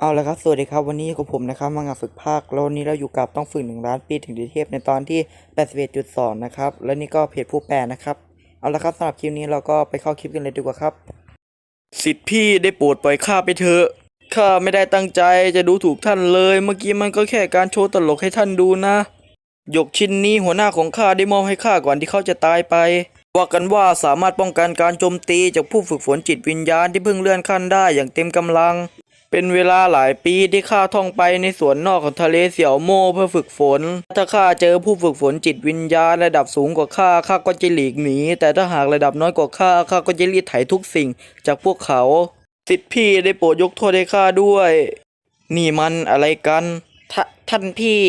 เอาละครับสวัสดีครับวันนี้กับผมนะครับมางานฝึกภาคแล้ววันนี้เราอยู่กับต้องฝึกหนึ่งล้านปีถึงดีเทพในตอนที่ 81.2 นะครับ และนี่ก็เพจผู้แปลนะครับ เอาละครับสำหรับคลิปนี้เราก็ไปเข้าคลิปกันเลยดีกว่าครับ สิทธิ์พี่ได้โปรดปล่อยข้าไปเถอะข้าไม่ได้ตั้งใจจะดูถูกท่านเลย เมื่อกี้มันก็แค่การโชว์ตลกให้ท่านดูนะหยกชิ้นนี้หัวหน้าของข้าได้มอบให้ข้าก่อนที่เขาจะตายไปว่ากันว่าสามารถป้องกันการโจมตีจากผู้ฝึกฝนจิตวิญญาณที่เพิ่งเลื่อนขั้นได้อย่างเต็มกำลัง เป็นเวลาหลายปีที่ข้าท่องไปในสวนนอกของทะเลเสี่ยวโม่เพื่อฝึกฝน ถ้าข้าเจอผู้ฝึกฝนจิตวิญญาณระดับสูงกว่าข้าข้าก็จะหลีกหนีแต่ถ้าหากระดับน้อยกว่าข้าข้าก็จะรีดไถทุกสิ่งจากพวกเขา สิทธิพี่ได้โปรดยกโทษให้ข้าด้วย นี่มันอะไรกันทท่านพี่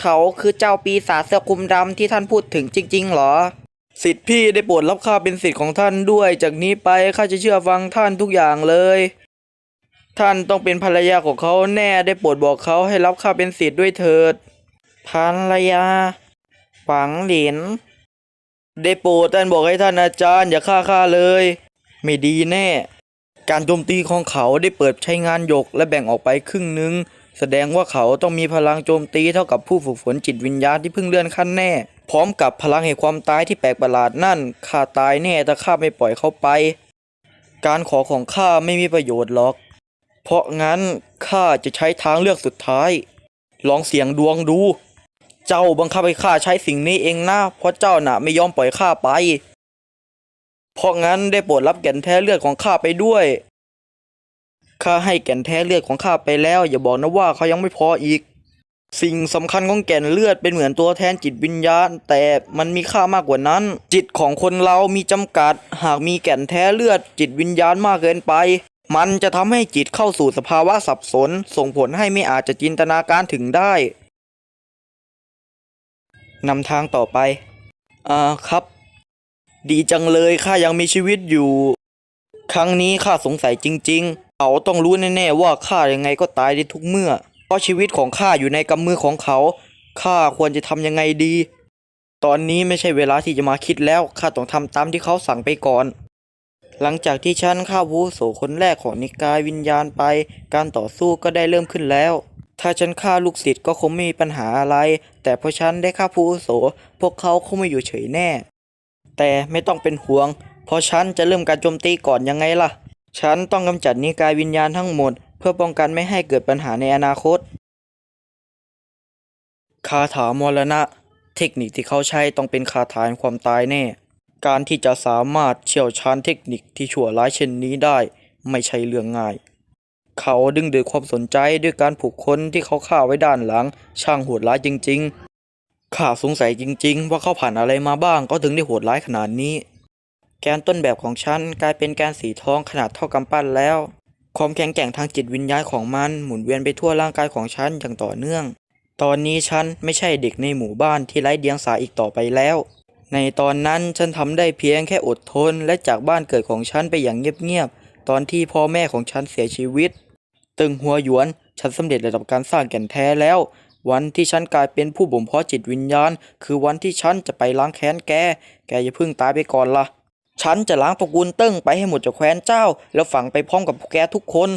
เขาคือเจ้าปีศาจเสื้อคลุมดำที่ท่านพูดถึงจริง ๆ หรอ สิทธิพี่ได้โปรดรับข้าเป็นสิทธิ์ของท่านด้วย จากนี้ไปข้าจะเชื่อฟังท่านทุกอย่างเลย ท่านต้องเป็นภรรยาของเขาแน่ได้โปรดบอกเขาให้รับข้าเป็นสิทธิ์ด้วยเถิด ภรรยาหวังหลิน ได้โปรดท่านบอกให้ท่านอาจารย์ อย่าฆ่าข้าเลย ไม่ดีแน่ การโจมตีของเขาได้เปิดใช้งานหยกและแบ่งออกไปครึ่งหนึ่งแสดงว่าเขาต้องมีพลังโจมตีเท่ากับผู้ฝึกฝนจิตวิญญาณที่เพิ่งเลื่อนขั้นแน่ พร้อมกับพลังแห่งความตายที่แปลกประหลาดนั่นข้าตายแน่ถ้าข้าไม่ปล่อยเขาไป การขอของข้าไม่มีประโยชน์หรอก เพราะงั้นข้าจะใช้ทางเลือกสุดท้าย ลองเสี่ยงดวงดู เจ้าบังคับให้ข้าใช้สิ่งนี้เองนะเพราะเจ้าน่ะไม่ยอมปล่อยข้าไป เพราะงั้นได้โปรดรับแก่นแท้เลือดของข้าไปด้วยข้าให้แก่นแท้เลือดของข้าไปแล้ว อย่าบอกนะว่าเขายังไม่พออีก สิ่งสำคัญของแก่นเลือดเป็นเหมือนตัวแทนจิตวิญญาณ แต่มันมีค่ามากกว่านั้น จิตของคนเรามีจำกัด หากมีแก่นแท้เลือด จิตวิญญาณมากเกินไป มันจะทำให้จิตเข้าสู่สภาวะสับสน ส่งผลให้ไม่อาจจะจินตนาการถึงได้นำทางต่อไป อ่าครับ ดีจังเลยข้ายังมีชีวิตอยู่ ครั้งนี้ข้าสงสัยจริง ๆ เขาต้องรู้แน่ๆว่าข้ายังไงก็ตายได้ทุกเมื่อ เพราะชีวิตของข้าอยู่ในกำมือของเขา ข้าควรจะทำยังไงดี ตอนนี้ไม่ใช่เวลาที่จะมาคิดแล้ว ข้าต้องทำตามที่เขาสั่งไปก่อน หลังจากที่ฉันฆ่าวูโสคนแรกของนิกายวิญญาณไป การต่อสู้ก็ได้เริ่มขึ้นแล้ว ถ้าฉันฆ่าลูกศิษย์ก็คงไม่มีปัญหาอะไร แต่พอฉันได้ฆ่าผู้อุโส พวกเขาคงไม่อยู่เฉยแน่ แต่ไม่ต้องเป็นห่วง เพราะฉันจะเริ่มการโจมตีก่อนยังไงล่ะ ฉันต้องกำจัดนิกายวิญญาณทั้งหมด เพื่อป้องกันไม่ให้เกิดปัญหาในอนาคต คาถามรณะ เทคนิคที่เขาใช้ต้องเป็นคาถาความตายแน่ การที่จะสามารถเชี่ยวชาญเทคนิคที่ชั่วร้ายเช่นนี้ได้ไม่ใช่เรื่องง่าย เขาดึงดูดความสนใจด้วยการผูกคนที่เขาฆ่าไว้ด้านหลัง ช่างโหดร้ายจริง ๆ ข้าสงสัยจริง ๆ ว่าเขาผ่านอะไรมาบ้างก็ถึงได้โหดร้ายขนาดนี้ แกนต้นแบบของฉันกลายเป็นแกนสีทองขนาดเท่ากำปั้นแล้ว ความแข็งแกร่งทางจิตวิญญาณของมันหมุนเวียนไปทั่วร่างกายของฉันอย่างต่อเนื่อง ตอนนี้ฉันไม่ใช่เด็กในหมู่บ้านที่ไร้เดียงสาอีกต่อไปแล้ว ในตอนนั้นฉันทำได้เพียงแค่อดทนและจากบ้านเกิดของฉันไปอย่างเงียบๆ ตอนที่พ่อแม่ของฉันเสียชีวิต ตึงหัวหยวน ฉันสำเร็จระดับการสร้างแก่นแท้แล้ว วันที่ฉันกลายเป็นผู้บ่มเพาะจิตวิญญาณ คือวันที่ฉันจะไปล้างแค้นแก แกอย่าเพิ่งตายไปก่อนละ่ะ ฉันจะล้างตระกูลเติ้งไปให้หมดจากแคว้นเจ้า แล้วฝังไปพร้อมกับพวกแกทุกคน